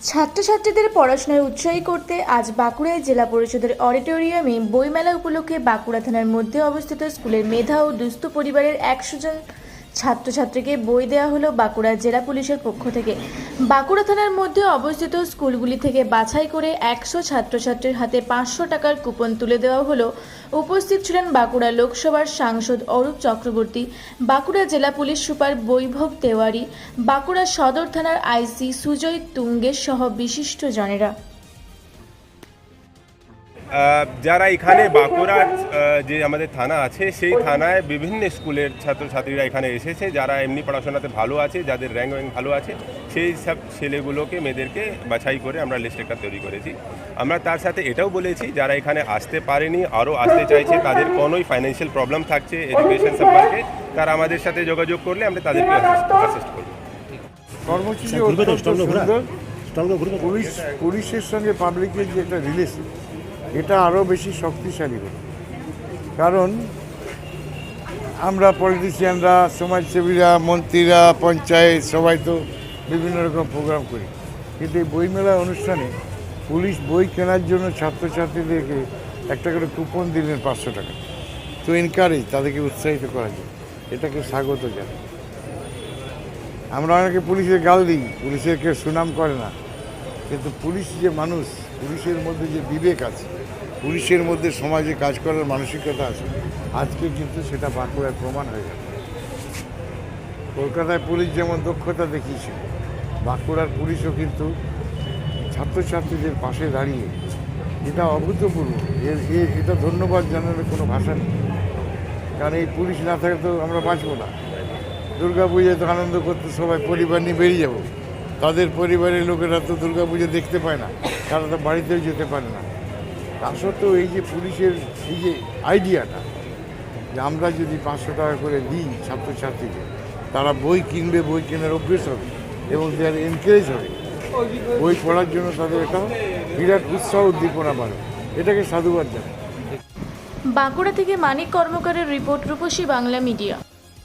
ছাত্রছাত্রীদের পড়াশোনায় উৎসাহী করতে আজ বাঁকুড়ায় জেলা পরিষদের অডিটোরিয়ামে বইমেলা উপলক্ষে বাঁকুড়া থানার মধ্যে অবস্থিত স্কুলের মেধা ও দুস্থ পরিবারের একশো জন ছাত্রছাত্রীকে বই দেওয়া হলো বাঁকুড়া জেলা পুলিশের পক্ষ থেকে। বাঁকুড়া থানার মধ্যে অবস্থিত স্কুলগুলি থেকে বাছাই করে একশো ছাত্রছাত্রীর হাতে পাঁচশো টাকার কুপন তুলে দেওয়া হলো। উপস্থিত ছিলেন বাঁকুড়া লোকসভার সাংসদ অরূপ চক্রবর্তী, বাঁকুড়া জেলা পুলিশ সুপার বৈভব তেওয়ারি, বাঁকুড়া সদর থানার আইসি সুজয় তুঙ্গের সহ বিশিষ্ট জনেরা যারা এখানে বাঁকুড়ার যে আমাদের থানা আছে সেই থানায় বিভিন্ন স্কুলের ছাত্রছাত্রীরা এখানে এসেছে। যারা এমনি পড়াশোনাতে ভালো আছে যাদের র্যাঙ্ক ওয়াঙ্ক ভালো আছে সেই সব ছেলেগুলোকে মেয়েদেরকে বাছাই করে আমরা লিস্ট একটা তৈরি করেছি। আমরা তার সাথে এটাও বলেছি যারা এখানে আসতে পারেনি আরও আসতে চাইছে তাদের কোনোই ফাইন্যান্সিয়াল প্রবলেম থাকছে এডুকেশন সম্পর্কে তারা আমাদের সাথে যোগাযোগ করলে আমরা তাদেরকে অ্যাসিস্ট করব। কর্মসূচি? পুলিশ পুলিশের সঙ্গে পাবলিকের যে একটা রিলেশন এটা আরও বেশি শক্তিশালী হবে। কারণ আমরা পলিটিশিয়ানরা সমাজসেবীরা, মন্ত্রীরা, পঞ্চায়েত, সবাই তো বিভিন্ন রকম প্রোগ্রাম করি। কিন্তু এই বইমেলা অনুষ্ঠানে পুলিশ বই কেনার জন্য ছাত্রছাত্রীদেরকে একটা করে কুপন দিলেন পাঁচশো টাকা। তো এনকারেজ তাদেরকে উৎসাহিত করা যায় এটাকে স্বাগত জানাই। আমরা অনেকে পুলিশের গাল দিই, পুলিশের কেউ সুনাম করে না। কিন্তু পুলিশ যে মানুষ, পুলিশের মধ্যে যে বিবেক আছে, পুলিশের মধ্যে সমাজে কাজ করার মানসিকতা আছে, আজকে কিন্তু সেটা বাঁকুড়ায় প্রমাণ হয়ে গেল। কলকাতায় পুলিশ যেমন দক্ষতা দেখিয়েছিল, বাঁকুড়ার পুলিশও কিন্তু ছাত্রছাত্রীদের পাশে দাঁড়িয়ে এটা অভূতপূর্ব। এর এটা ধন্যবাদ জানানোর কোনো ভাষা নেই। কারণ এই পুলিশ না থাকলে তো আমরা বাঁচবো না। দুর্গা পুজোয় তো আনন্দ করতে সবাই পরিবার নিয়ে বেরিয়ে যাব। তাদের পরিবারের লোকেরা তো দুর্গা পুজো দেখতে পায় না। তারা তো বাড়িতেও যেতে পারে না। তা সত্ত্বেও এই যে পুলিশের এই যে আইডিয়াটা, যে আমরা যদি পাঁচশো টাকা করে দিই ছাত্রছাত্রীকে, তারা বই কিনবে, বই কেনার অভ্যেস হবে এবং দেয়ার এনকারেজ হবে। বই পড়ার জন্য তাদের একটা বিরাট উৎসাহ উদ্দীপনা বাড়বে এটাকে সাধুবাদ জানাই। বাঁকুড়া থেকে মানিক কর্মকারের রিপোর্ট রূপসী বাংলা মিডিয়া।